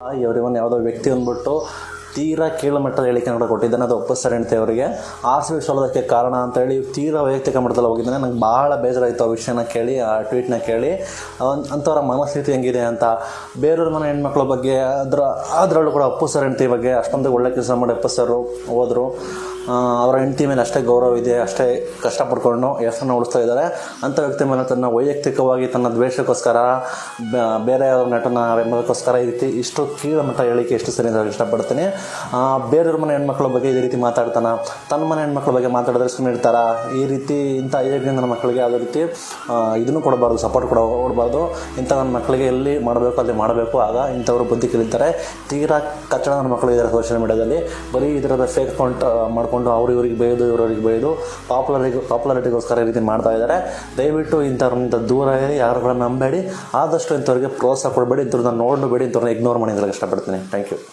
ಇವರಿವನ್ ಯಾವುದೋ ವ್ಯಕ್ತಿ ಅಂದ್ಬಿಟ್ಟು ತೀರಾ ಕೀಳಮಟ್ಟದ ಹೇಳಿಕೆ ಕೂಡ ಕೊಟ್ಟಿದ್ದಾನೆ. ಅದು ಒಪ್ಪಿಸ್ತಾರೆ ಅಂತ ಅವರಿಗೆ. ಆರ್ ಸಿ ಬಿ ಸೋಲೋದಕ್ಕೆ ಕಾರಣ ಅಂತೇಳಿ ತೀರಾ ವೈಯಕ್ತಿಕ ಮಟ್ಟದಲ್ಲಿ ಹೋಗಿದ್ದಾನೆ. ನಂಗೆ ಭಾಳ ಬೇಜಾರಾಯಿತು ಆ ವಿಷಯನ ಕೇಳಿ, ಆ ಟ್ವೀಟ್ನ ಕೇಳಿ. ಅಂಥವ್ರ ಮನಸ್ಥಿತಿ ಹೆಂಗಿದೆ ಅಂತ. ಬೇರೆಯವ್ರ ಮನೆ ಹೆಣ್ಮಕ್ಳ ಬಗ್ಗೆ, ಅದರ, ಅದರಲ್ಲೂ ಕೂಡ ಅಪ್ಪು ಸರ್ ಬಗ್ಗೆ ಅಷ್ಟೊಂದು ಒಳ್ಳೆ ಕೆಲಸ ಮಾಡಿ ಅಪ್ಪು ಸರ್ ಹೋದರು. ಅವರ ಹೆಂಡತಿ ಮೇಲೆ ಅಷ್ಟೇ ಗೌರವ ಇದೆ, ಅಷ್ಟೇ ಕಷ್ಟಪಡ್ಕೊಂಡು ಹೆಸರನ್ನು ಉಳಿಸ್ತಾ ಇದ್ದಾರೆ. ಅಂಥ ವ್ಯಕ್ತಿ ಮೇಲೆ ತನ್ನ ವೈಯಕ್ತಿಕವಾಗಿ ತನ್ನ ದ್ವೇಷಕ್ಕೋಸ್ಕರ ಬೇರೆ ನಟನ ಬೆಂಬಲಕ್ಕೋಸ್ಕರ ಈ ರೀತಿ ಇಷ್ಟು ಕೀಳ ಮಟ್ಟ ಹೇಳಿಕೆ ಎಷ್ಟು ಸರಿ ಅಂತ ಇಷ್ಟಪಡ್ತೀನಿ. ಬೇರೆಯವ್ರ ಮನೆ ಹೆಣ್ಮಕ್ಳ ಬಗ್ಗೆ ಇದೇ ರೀತಿ ಮಾತಾಡ್ತಾನ, ತನ್ನ ಮನೆ ಹೆಣ್ಮಕ್ಳ ಬಗ್ಗೆ ಮಾತಾಡಿದ್ರೆ ಸುಮ್ಮನೆ ಇರ್ತಾರ. ಈ ರೀತಿ ಇಂಥ ಏಜ್ನಿಂದ ನನ್ನ ಮಕ್ಕಳಿಗೆ ಯಾವುದೇ ರೀತಿ ಇದನ್ನು ಕೊಡಬಾರ್ದು ಸಪೋರ್ಟ್ ಕೊಡ ಕೊಡಬಾರ್ದು. ಇಂಥ ನನ್ನ ಮಕ್ಕಳಿಗೆ ಎಲ್ಲಿ ಮಾಡಬೇಕು, ಅಲ್ಲಿ ಮಾಡಬೇಕು. ಆಗ ಇಂಥವ್ರು ಬುದ್ಧಿ ಕಲಿತಾರೆ ತೀರಾ ಕಚ್ಚಡ ನನ್ನ ಮಕ್ಕಳು ಇದ್ದಾರೆ ಸೋಷಿಯಲ್ ಮೀಡಿಯಾದಲ್ಲಿ ಬರೀ ಇದರದ ಫೇಕ್ ಅಕೌಂಟ್ ಮಾಡಿಕೊಂಡು ಅವ್ರು ಇವ್ರಿಗೆ ಬೈದು ಇವ್ರವ್ರಿಗೆ ಬೈದು ಪಾಪ್ಯುಲರಿಗೆ ಪಾಪ್ಯುಲಾರಿಟಿಗೋಸ್ಕರ ಈ ರೀತಿ ಮಾಡ್ತಾ ಇದ್ದಾರೆ. ದಯವಿಟ್ಟು ಇಂಥವ್ರಿಂದ ದೂರ ಯಾರುಗಳನ್ನ ನಂಬೇಡಿ ಆದಷ್ಟು ಇಂಥವ್ರಿಗೆ ಪ್ರೋತ್ಸಾಹ ಕೊಡಬೇಡಿ ಇಂಥವ್ರನ್ನ ನೋಡಬೇಡಿ ಇಂಥವ್ರನ್ನ ಇಗ್ನೋರ್ ಮಾಡಿ ಅಂತ ಇಷ್ಟಪಡ್ತೀನಿ. Thank you